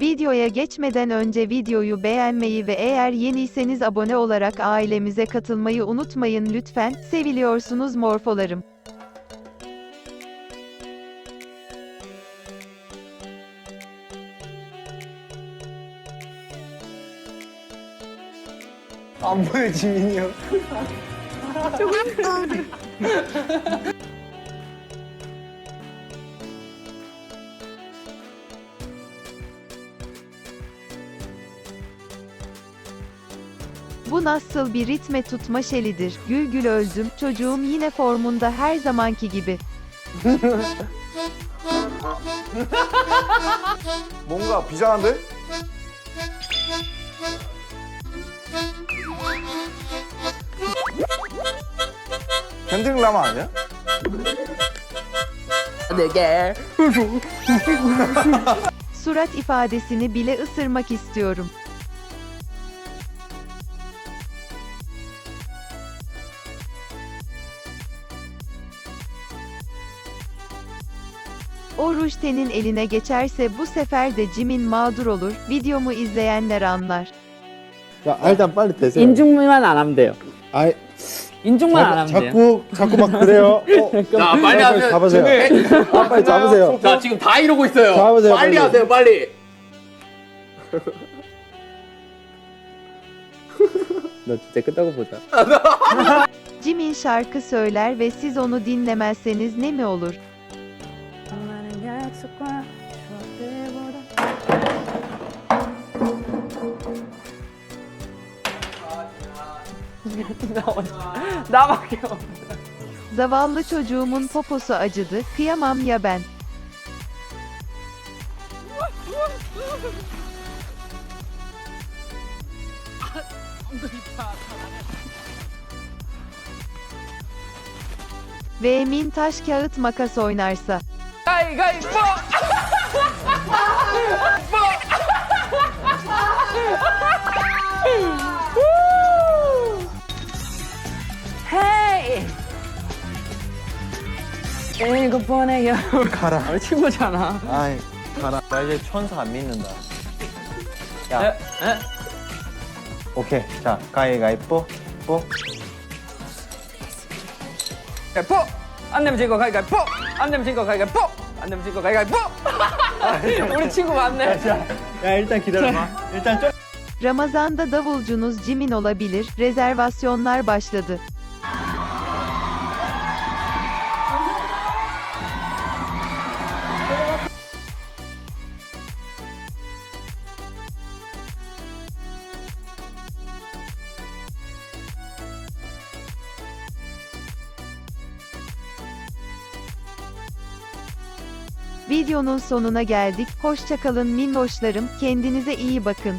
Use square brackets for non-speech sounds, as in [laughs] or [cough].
Videoya geçmeden önce videoyu beğenmeyi ve eğer yeniyseniz abone olarak ailemize katılmayı unutmayın lütfen. Seviliyorsunuz morfolarım. Amma için biniyor. Çok [laughs] Bu nasıl bir ritme tutma şelidir. Gül gül öldüm. Çocuğum yine formunda her zamanki gibi. 뭔가 비장한데? 핸드링 라마 아니야? Surat ifadesini bile ısırmak istiyorum. O rujtenin eline geçerse bu sefer de Jim'in mağdur olur. Videomu izleyenler anlar. 자, 아, 일단 빨리 되세요. 인중만 안 하면 돼요. 아, 인중만 안 자, 하면 돼요. 자꾸 자꾸 막 그래요. 어, 자, 빨리 하세요. 잡으세요. 아, 빨리 잡으세요. 자, 지금 다 이러고 있어요. 잡으세요, 빨리 빨리. 하세요, 빨리. 너 진짜 끝나고 보자. Jimin şarkı söyler ve siz onu dinlemezseniz ne mi olur? 나밖에 없어. Zavallı çocuğumun poposu acıdı, kıyamam ya ben. Ve Emin taş kağıt makas oynarsa. 가위가위보! 헤이! 일곱 번의 여울 가라. 어, 친구잖아. 아이, 가라. 나 이제 천사 안 믿는다. 에? 야, 에? 오케이. 자, 가위가위뽀, 뽀. 가위포! 안 내면 진거 가위가위포! 안 내면 진거 가위가위포! 안 내면 진거 가위가위포! 우리 친구 맞네. 야, 일단 기다려봐. 일단 좀. Ramazanda davulcunuz Jimin olabilir, rezervasyonlar başladı. Videonun sonuna geldik. Hoşçakalın minnoşlarım. Kendinize iyi bakın.